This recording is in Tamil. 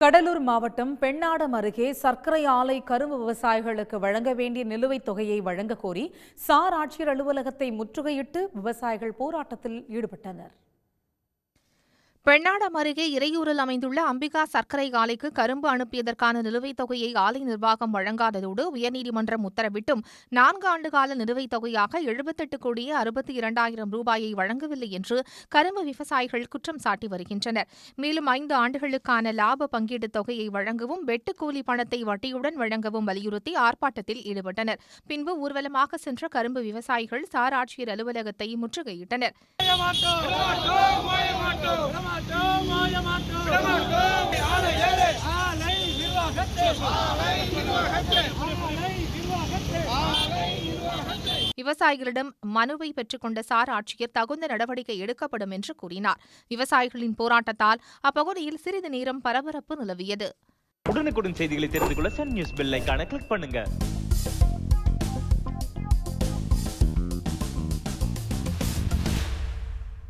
கடலூர் மாவட்டம் பெண்ணாடம் அருகே சர்க்கரை ஆலை கரும்பு விவசாயிகளுக்கு வழங்க வேண்டிய நிலுவைத் தொகையை வழங்க கோரி சார் ஆட்சியர் அலுவலகத்தை முற்றுகையிட்டு விவசாயிகள் போராட்டத்தில் ஈடுபட்டனர். பெண்ணாடம் அருகே இறையூரில் அமைந்துள்ள அம்பிகா சர்க்கரை ஆலைக்கு கரும்பு அனுப்பியதற்கான நிலுவைத் தொகையை ஆலை நிர்வாகம் வழங்காததோடு உயர்நீதிமன்றம் உத்தரவிட்டும் நான்கு ஆண்டு கால நிலுவைத் தொகையாக எழுபத்தெட்டு கோடியே அறுபத்தி இரண்டாயிரம் ரூபாயை வழங்கவில்லை என்று கரும்பு விவசாயிகள் குற்றம் சாட்டி வருகின்றனர். மேலும் ஐந்து ஆண்டுகளுக்கான லாப பங்கீடு தொகையை வழங்கவும் வெட்டுக்கூலி பணத்தை வட்டியுடன் வழங்கவும் வலியுறுத்தி ஆர்ப்பாட்டத்தில் ஈடுபட்டனர். பின்பு ஊர்வலமாக சென்ற கரும்பு விவசாயிகள் சார் ஆட்சியர் அலுவலகத்தை முற்றுகையிட்டனர். விவசாயிகளிடம் மனுவை பெற்றுக்கொண்ட சார் ஆட்சியர் தகுந்த நடவடிக்கை எடுக்கப்படும் என்று கூறினார். விவசாயிகளின் போராட்டத்தால் அப்பகுதியில் சிறிது நேரம் பரபரப்பு நிலவியது. உடனுக்குடன் செய்திகளை தெரிந்து கொள்ள சன் நியூஸ் பெல் கிளிக் பண்ணுங்க.